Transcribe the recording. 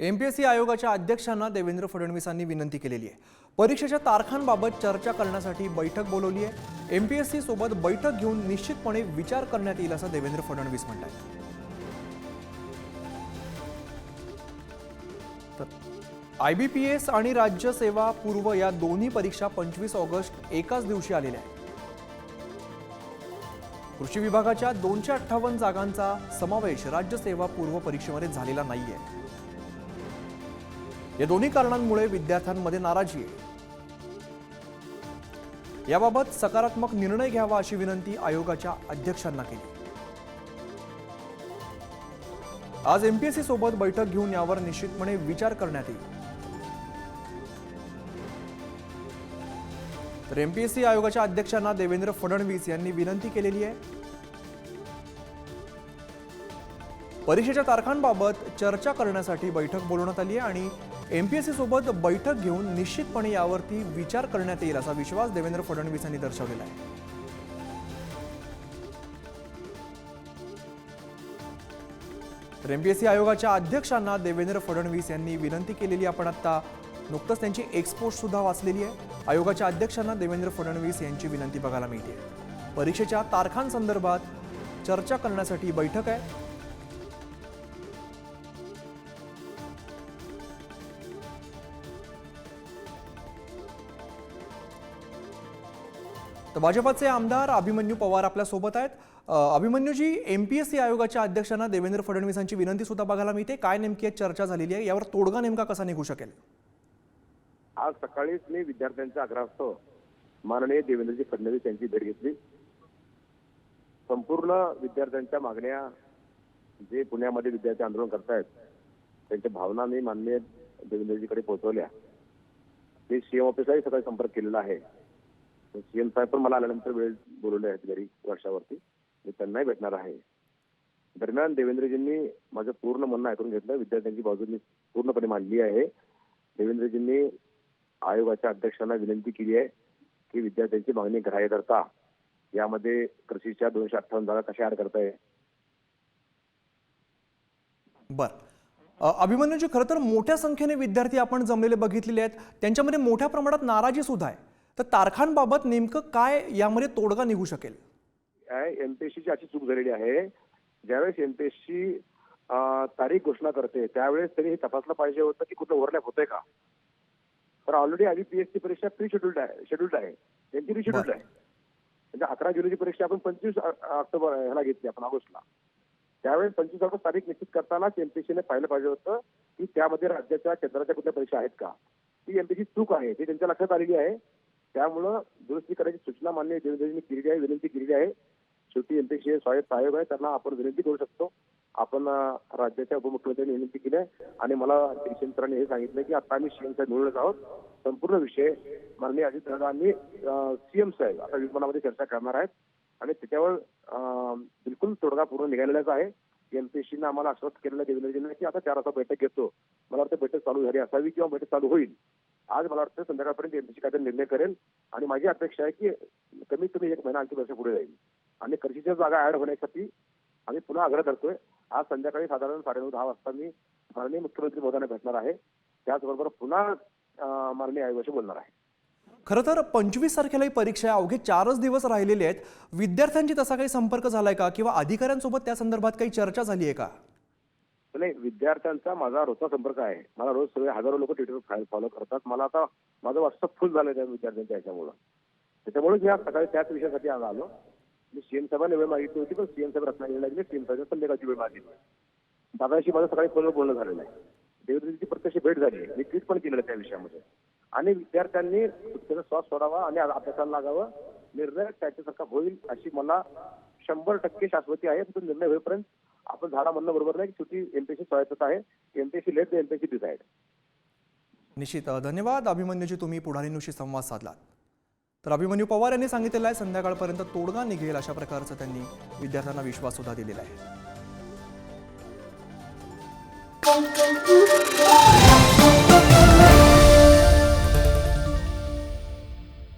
MPSC आयोगाच्या अध्यक्षांना देवेंद्र फडणवीसांनी विनंती केलेली आहे. परीक्षेच्या तारखांबाबत चर्चा करण्यासाठी बैठक बोलवली आहे. एमपीएससी सोबत बैठक घेऊन निश्चितपणे विचार करण्यात येईल असं देवेंद्र फडणवीस म्हणतात. आय बी पी एस आणि राज्य सेवा पूर्व या दोन्ही परीक्षा पंचवीस ऑगस्ट एकाच दिवशी आलेल्या आहेत. कृषी विभागाच्या दोनशे अठ्ठावन्न जागांचा समावेश राज्य सेवा पूर्व परीक्षेमध्ये झालेला नाहीये. या दोन्ही कारणांमुळे विद्यार्थ्यांमध्ये नाराजी आहे याबाबत सकारात्मक निर्णय घ्यावा अशी विनंती आयोगाच्या अध्यक्षांना केली. आज एमपीएससी सोबत बैठक घेऊन यावर निश्चितपणे विचार करण्यात येईल. तर एमपीएससी आयोगाच्या अध्यक्षांना देवेंद्र फडणवीस यांनी विनंती केलेली आहे. परीक्षेच्या तारखांबाबत चर्चा करण्यासाठी बैठक बोलवण्यात आली आहे आणि एम पी एस सीसोबत बैठक घेऊन निश्चितपणे यावरती विचार करण्यात येईल असा विश्वास देवेंद्र फडणवीस यांनी दर्शवलेला आहे. तर एमपीएससी आयोगाच्या अध्यक्षांना देवेंद्र फडणवीस यांनी विनंती केलेली आपण आता नुकतंच त्यांची एक्सपोर्टसुद्धा वाचलेली आहे. आयोगाच्या अध्यक्षांना देवेंद्र फडणवीस यांची विनंती बघायला मिळते. परीक्षेच्या तारखांसंदर्भात चर्चा करण्यासाठी बैठक आहे. तर भाजपाचे आमदार अभिमन्यू पवार आपल्यासोबत आहेत. Abhimanyu ji M P S C आयोगाच्या अध्यक्षांना देवेंद्र फडणवीसांची विनंती सुद्धा बघायला मिळते. काय नेमकी चर्चा झालेली आहे? यावर तोडगा नेमका कसा निघू शकेल? आज सकाळीच मी विद्यार्थ्यांच्या आग्रहास्तव माननीय देवेंद्रजी फडणवीस यांची भेट घेतली. संपूर्ण विद्यार्थ्यांच्या मागण्या जे पुण्यामध्ये विद्यार्थी आंदोलन करतायत त्यांच्या भावना मी माननीय देवेंद्रजीकडे पोहोचवल्या. मी सीएम ऑफिसलाही सकाळी संपर्क केलेला आहे. सीएम साहेब पण मला आल्यानंतर वेळ बोलवले आहेत घरी वर्षावरती. मी त्यांनाही भेटणार आहे. दरम्यान देवेंद्रजींनी माझं पूर्ण म्हणणं ऐकून घेतलं. विद्यार्थ्यांची बाजू मी पूर्णपणे मांडली आहे. देवेंद्रजींनी आयोगाच्या अध्यक्षांना विनंती केली आहे की विद्यार्थ्यांची मागणी ग्राह्य करता यामध्ये कृषीच्या दोनशे अठ्ठावन्न जागा कशा ऍड करताय? बर. अभिमन्यूजी खरं तर मोठ्या संख्येने विद्यार्थी आपण जमलेले बघितलेले आहेत. त्यांच्यामध्ये मोठ्या प्रमाणात नाराजी सुद्धा आहे. तर तारखांबाबत नेमकं काय यामध्ये तोडगा निघू शकेल? एमपीएससीची अशी चूक झालेली आहे. ज्यावेळेस एमपीएससी तारीख घोषणा करते त्यावेळेस त्यांनी हे तपासलं पाहिजे होतं की कुठं ओव्हरलॅप होतंय का? तर ऑलरेडी आधी पीएससी परीक्षा प्री शेड्यूल्ड आहे शेड्यूल्ड आहे. त्यांची रिशेड्यूल्ड आहे. म्हणजे अकरा जुलैची परीक्षा आपण पंचवीस ऑक्टोबर ह्याला घेतली आपण ऑगस्टला. त्यावेळेस पंचवीस ऑगस्ट तारीख निश्चित करतानाच एमपीसीने पाहिलं पाहिजे होतं की त्यामध्ये राज्याच्या केंद्राच्या कुठल्या परीक्षा आहेत का? ती एमपीसी चूक आहे ती त्यांच्या लक्षात आलेली आहे. त्यामुळं दुरुस्ती करायची सूचना मान्य देवेंद्रजींनी केलेली आहे विनंती केलेली आहे. शेवटी एमपीसी स्वायत्त आयोग आहे त्यांना आपण विनंती करू शकतो. आपण राज्याच्या उपमुख्यमंत्र्यांनी विनंती केली आहे. आणि मला शिक्षण सरांनी हे सांगितलं की आता आम्ही सीएम साहेब मिळूनच आहोत. संपूर्ण विषय माननीय अजित दादांनी सीएम साहेब आता विमानामध्ये चर्चा करणार आहेत. आणि त्याच्यावर बिलकुल तोडगा पूर्ण निघालेलाच आहे. एमपीएससीनं आम्हाला आश्वस्त केलेलं देवेंद्रजींना की आता चार वाजता बैठक घेतो. मला वाटतं बैठक चालू झाली असावी किंवा बैठक चालू होईल. आज मला वाटतं संध्याकाळपर्यंत एमपीसी काहीतरी निर्णय करेल आणि माझी अपेक्षा आहे की कमीत कमी एक महिना आणखी वर्ष पुढे जाईल. आणि कृषीच्या जागा ऍड होण्यासाठी आम्ही पुन्हा आग्रह करतोय आज संध्याकाळी साधारण साडेनऊ दहा वाजता मी माननीय मुख्यमंत्री महोदयांना भेटणार आहे. त्याचबरोबर पुन्हा माननीय आयोगाशी बोलणार आहे. खरं तर पंचवीस तारखेला ही परीक्षा अवघे चारच दिवस राहिलेले आहेत. विद्यार्थ्यांची तसा काही संपर्क झालाय का? किंवा अधिकाऱ्यांसोबत त्या संदर्भात काही चर्चा झाली आहे का? नाही विद्यार्थ्यांचा माझा रोजचा संपर्क आहे. मला रोज सगळे हजारो लोक ट्विटर फॉलो करतात. मला आता माझं व्हॉट्सअप फुल झालं त्या विद्यार्थ्यांच्या ह्याच्यामुळं. त्याच्यामुळे मी आज सकाळी त्याच विषयासाठी आज आलो. मी सीएम साहेबांना वेळ मागितली होती पण सीएम साहेब रत्नागिरीला गेले. सीएम साहेब संध्याकाळची वेळ मागितली. दादाशी माझं सकाळी फोनवर बोलणं झालेलं आहे. देवेंद्रजीची प्रत्यक्ष भेट झाली मी ट्विट पण केलेलं त्या विषयामध्ये. आणि विद्यार्थ्यांनी त्याचा श्वास सोडावा आणि अभ्यासाला लागावं. निर्णय त्याच्यासारखा होईल अशी मला शंभर टक्के शाश्वती आहे. तो निर्णय होईपर्यंत आपण झाडा म्हणणं बरोबर नाही की शेवटी एमपीएससी स्वायत्तता आहे. MPSC let MPSC decide. निश्चित. धन्यवाद. अभिमन्यूजी तुम्ही पुढारीनुशी संवाद साधलात. तर अभिमन्यू पवार यांनी सांगितलेलं आहे संध्याकाळपर्यंत तोडगा निघेल अशा प्रकारचं त्यांनी विद्यार्थ्यांना विश्वास सुद्धा दिलेला आहे.